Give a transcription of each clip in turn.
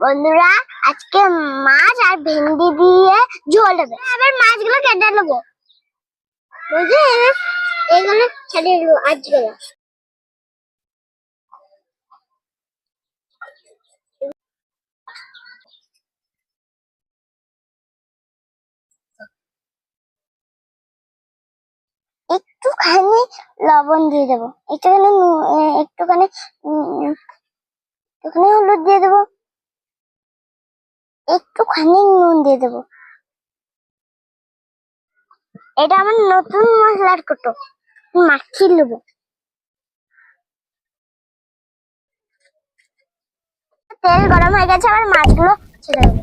বন্ধুরা, আজকে মাছ আর ভেন্ডি দিয়ে ঝোল হবে। আবার মাছগুলো কেটে নেব। বুঝলি এগুলো ছাড়িয়ে নেব আজগুলো একটুখানি লবণ দিয়ে দেবো। একটুখানি একটুখানি একটুখানি হলুদ দিয়ে দেবো। একটুখানি নুন দিয়ে দেবো। এটা আমার নতুন মশলার কোটো। মাখিয়ে নেব। তেল গরম হয়ে গেছে আবার মাছগুলো ছেড়ে দেবো।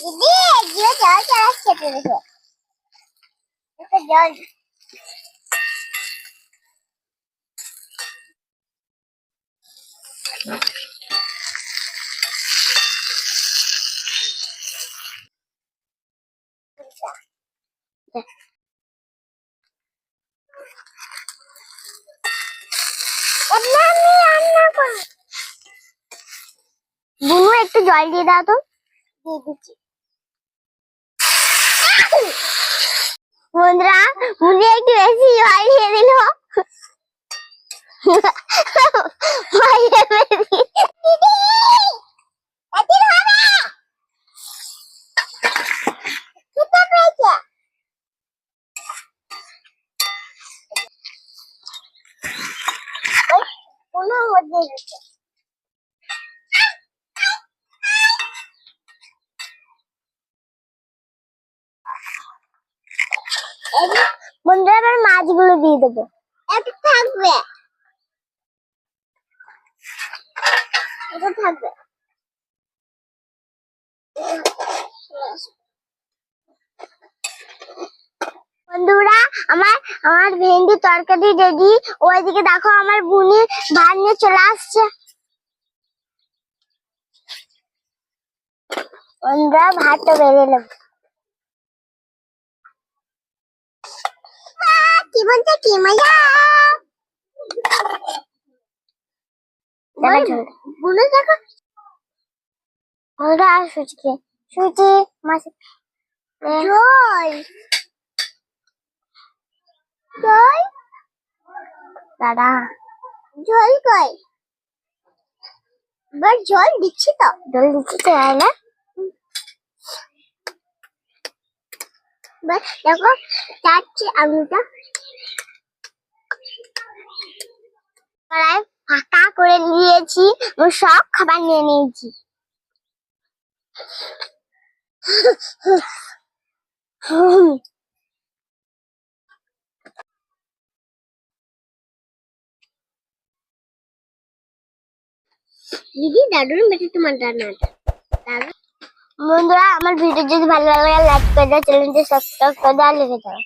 দিদি জিও জল চালাচ্ছে তো দেখো দেখো জল এবার আমি রান্না করব বুনু একটু জল দিয়ে দাও তো দিয়ে দিচ্ছি বন্ধুরা মুড়ি একটু বেশি জল দিয়ে দিল বাইরে বেশি দিদি এদিকে হবে খেতে বন্ধুরা এবার মাছগুলো দিয়ে দেবো। এটা থাকবে। এটা থাকবে। বন্ধুরা আমার আমার ভেন্ডি তরকারি রেডি ওইদিকে দেখো আমার বুনি ভাত নিয়ে চলে আসছে। বন্ধুরা ভাতটা বেড়ে নেব। কি বলছে কি মজা বুনো দেখো। বন্ধুরা আর সুচি সুচি মাছ জল জল দাদা। জল কই এবার জল দিচ্ছি তো। জল দিচ্ছি তো না? দেখো চাচ্ছি আলুটা ফাঁকা করে নিয়েছি সব খাবার নিয়ে নিয়েছি। দিদি, দাদুর বেটে তোমার রান্নাটা বন্ধুরা, আমার ভিডিও যদি ভালো লাগে লাইক করে দাও চ্যানেলটি সাবস্ক্রাইব করে দাও লিখে দাও।